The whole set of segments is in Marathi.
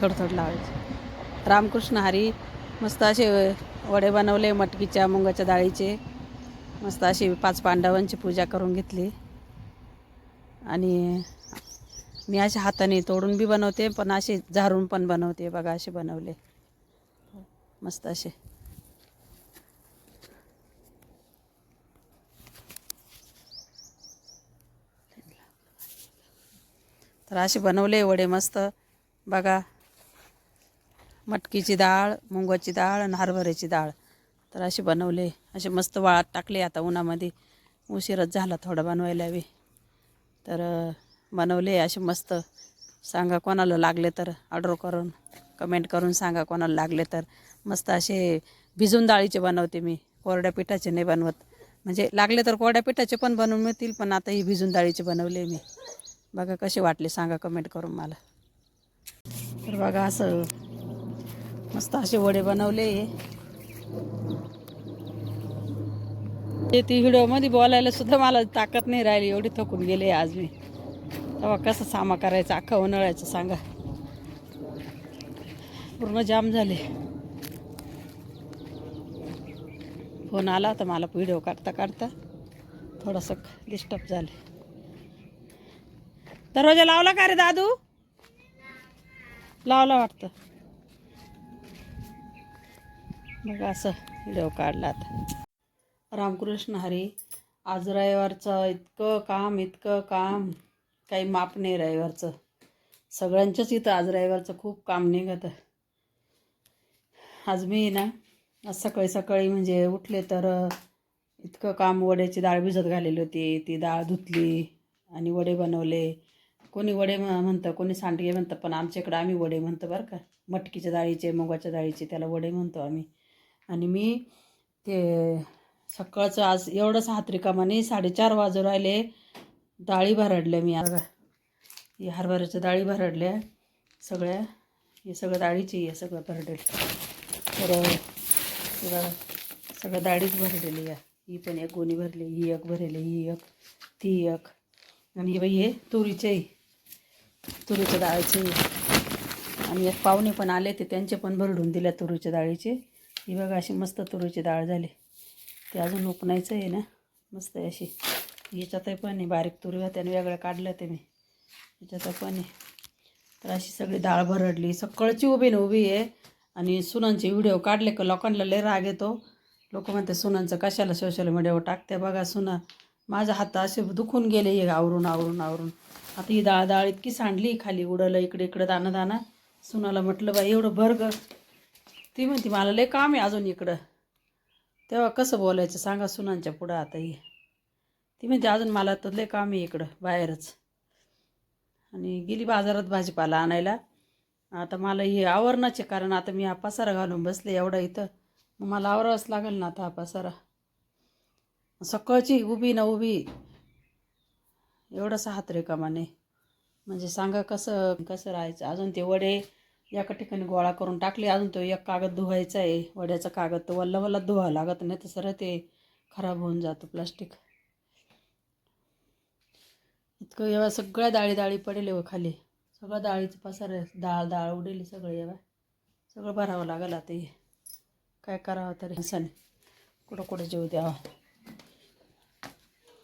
थोडं थोडं लावायचे. रामकृष्ण हरी मस्त असे वडे बनवले मटकीच्या मुंगाच्या डाळीचे. मस्त अशी पाच पांडवांची पूजा करून घेतली. आणि मी असे हाताने तोडून बी बनवते पण असे झारून पण बनवते बघा असे बनवले. मस्त असे. तर असे बनवले वडे मस्त. बघा मटकीची डाळ मुंगाची डाळ आणि हरभऱ्याची डाळ. तर असे बनवले असे मस्त वाळात टाकले आता उन्हामध्ये. उशीरच झाला थोडा बनवायला बी. तर बनवले असे मस्त. सांगा कोणाला लागले तर ऑर्डर करून कमेंट करून सांगा कोणाला लागले तर. मस्त असे भिजून डाळीचे बनवते मी. कोरड्या पिठाचे नाही बनवत. म्हणजे लागले तर कोरड्या पिठाचे पण बनवून मिळतील पण आता ही भिजून डाळीचे बनवले मी. बघा कसे वाटले सांगा कमेंट करून मला. तर बघा असं मस्त असे वडे बनवले. ते ती व्हिडिओमध्ये बोलायला सुद्धा मला ताकद नाही राहिली एवढी थकून गेले आज मी. तेव्हा कसं सामा करायचं अख्खा उन्हाळ्याचं सांगा. पूर्ण जाम झाले. फोन आला तर मला व्हिडिओ काढता काढता थोडंसं डिस्टर्ब झाले. दरवाजा लावला का रे दादू? लावला वाटतं. बघा असं व्हिडिओ काढला आता. रामकृष्ण हरी आज रविवारचं इतकं काम इतकं काम. काही माप नाही रविवारचं. सगळ्यांचंच इथं आज रविवारचं खूप काम निघत. आज मी ना आज सकाळी सकाळी म्हणजे उठले तर इतकं काम वड्याची डाळ भिजत घालेली होती. ती डाळ धुतली आणि वडे बनवले. कोणी वडे म्हणतं कोणी सांडगे म्हणतं पण आमच्याकडं आम्ही वडे म्हणतो बरं का. मटकीच्या डाळीचे मुगाच्या डाळीचे त्याला वडे म्हणतो आम्ही. आणि मी ते सकाळचं आज एवढंच हातरिकामाने साडेचार वाजू राहिले डाळी भरडल्या मी आता ही हरभऱ्याच्या डाळी भरडल्या सगळ्या. हे सगळं डाळीची आहे सगळं भरडेल. तर सगळं डाळीच भरलेली या. ही पण एक गोणी भरली ही एक भरली ही एक ती एक. आणि हे बाई हे तुरीचे तुरीच्या डाळीची. आणि एक पाहुणे पण आले ते त्यांचे पण भरडून दिल्या तुरीच्या डाळीचे. ही बघा अशी मस्त तुरीची डाळ झाली. ते अजून उपनायचं आहे ना. मस्त आहे अशी. याच्यातही पण आहे बारीक तुरी त्याने वेगळं काढलं ते मी. याच्यात पण आहे तर अशी सगळी डाळ भरडली. सकाळची उभी ना उभी आहे. आणि सुनांचे व्हिडिओ काढले का लोकांना लय राग येतो. लोक म्हणते सुनांचं कशाला सोशल मीडियावर टाकते? बघा सुना माझा हात असे दुखून गेले हे आवरून आवरून आवरून. आता ही डाळ डाळ इतकी सांडली खाली उडलं इकडे इकडे दाणं दाना सुनाला म्हटलं बाई एवढं भर ग. ती म्हणते मला लय काम आहे अजून इकडं. तेव्हा कसं बोलायचं सांगा सुनांच्या पुढं आता ही. ती म्हणते अजून मला तर लय काम आहे इकडं बाहेरच. आणि गेली बाजारात भाजीपाला आणायला. आता मला हे आवरणाचे कारण आता मी हा पसारा घालून बसले एवढा इथं. मग मला आवरावंच लागेल ना आता हा पसारा. सकाळची उभी ना उभी एवढंसं हात रेकामाने म्हणजे सांगा कसं कसं राहायचं? अजून ते वडे एका ठिकाणी गोळा करून टाकले अजून तो एक कागद धुवायचा आहे. वड्याचा कागद तो वल्ला वल्ला धुवावं लागत नाही तर सरळ ते खराब होऊन जातं प्लास्टिक इतकं एवढा सगळ्या डाळी डाळी पडेल व हो खाली. सगळं डाळीचं पसार दाळ डाळ डाळ उडेल सगळं एवढा. सगळं भरावं लागेल आता हे. काय करावं तरी? असं नाही. कुठं कुठं जेव द्यावा.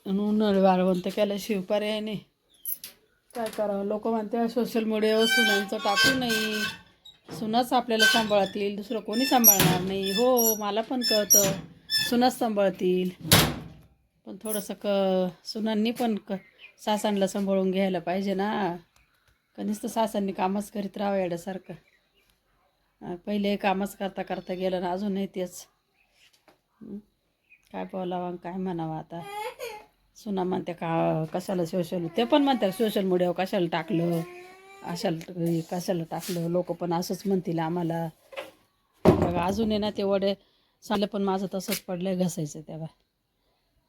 उन्हाळी वाळवंत केल्याशिवाय पर्याय नाही. काय करावं? लोक म्हणते सोशल मीडियावर सुनांचं टाकू नाही सुनाच आपल्याला सांभाळतील. दुसरं कोणी सांभाळणार नाही. हो मला पण कळतं. सुनाच सांभाळतील. पण थोडंसं क सुनांनी पण क सासांना सांभाळून घ्यायला पाहिजे ना. कधीच तर सासांनी कामच करीत राहावं येण्यासारखं पहिले कामच करता करता गेलं ना अजूनही तेच. काय बोलावं काय म्हणावं आता? सुना म्हणते का कशाला सोशल ते पण म्हणतात सोशल मीडियावर कशाला टाकलं अशाला कशाला टाकलं लोक पण असंच म्हणतील आम्हाला. बघा अजून आहे ना ते वडे सांगलं पण माझं तसंच पडलं आहे घसायचं तेव्हा.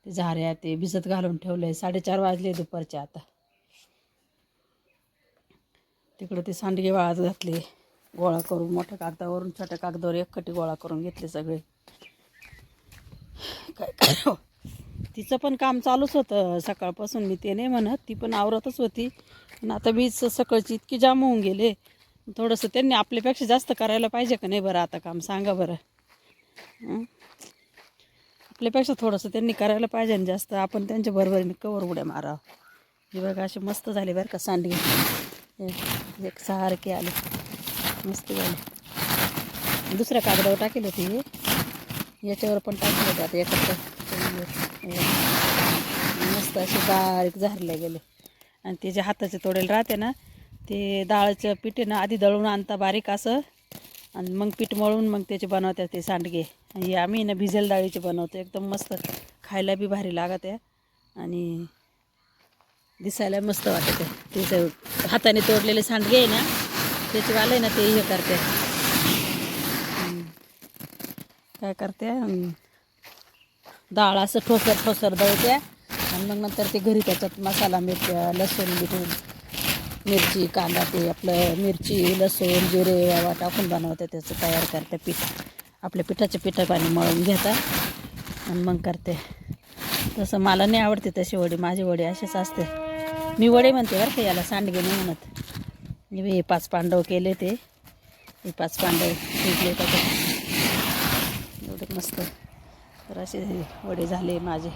ते झाऱ्या ते भिजत घालून ठेवलं आहे साडेचार वाजले दुपारचे आता. तिकडं ते सांडगे वाळात घातले गोळा करून मोठ्या कागदावरून छोट्या कागदावर एकखटी गोळा करून घेतले सगळे. काय करावं हो. तिचं पण काम चालूच होतं. सकाळपासून मी ते नाही म्हणत. ती पण आवरतच होती. पण आता वीज सकाळची इतकी जाम होऊन गेले. थोडंसं त्यांनी आपल्यापेक्षा जास्त करायला पाहिजे का नाही बरं आता काम? सांगा बरं. आपल्यापेक्षा थोडंसं त्यांनी करायला पाहिजे आणि जास्त. आपण त्यांच्या बरोबरीने कवर उड्या मारावं. हे बघा असे मस्त झाले बरं का सांडगे. हे एक सारखे आले. मस्त झाले. दुसऱ्या कागदावर टाकेल होते हे. याच्यावर पण टाकलं होतं आता एकत्र. मस्त असे बारीक झारले गेले. आणि ते जे हाताचे तोडेल राहते ना ते डाळचं पीठ ना आधी दळून आणता बारीक असं. आणि मग पीठ मळून मग त्याचे बनवतात ते सांडगे. आणि आम्ही ना भिजेल डाळीचे बनवतो. एकदम मस्त खायला बी भारी लागत. आहे आणि दिसायला मस्त वाटत. आहे त्याचं हाताने तोडलेले सांडगे आहे ना त्याचे वाले ना ते हे करते. काय करते? डाळ असं ठोसर ठोसर दळते. आणि मग नंतर ते घरी त्याच्यात मसाला मिरच लसूण बिटून मिरची कांदा ते आपलं मिरची लसूण जिरे वावा टाकून बनवते. त्याचं तयार करते पीठ. आपल्या पिठाचे पिठं पाणी मळून घेता. आणि मग करते. तसं मला नाही आवडते तशी वडी. माझी वडी अशीच असते. मी वडे म्हणते बरं का याला सांडगे नाही म्हणत. मी हे पाच पांडव केले ते. हे पाच पांडव शिजले त्याच्यात. एवढे मस्त. तर असे वडे झाले माझे.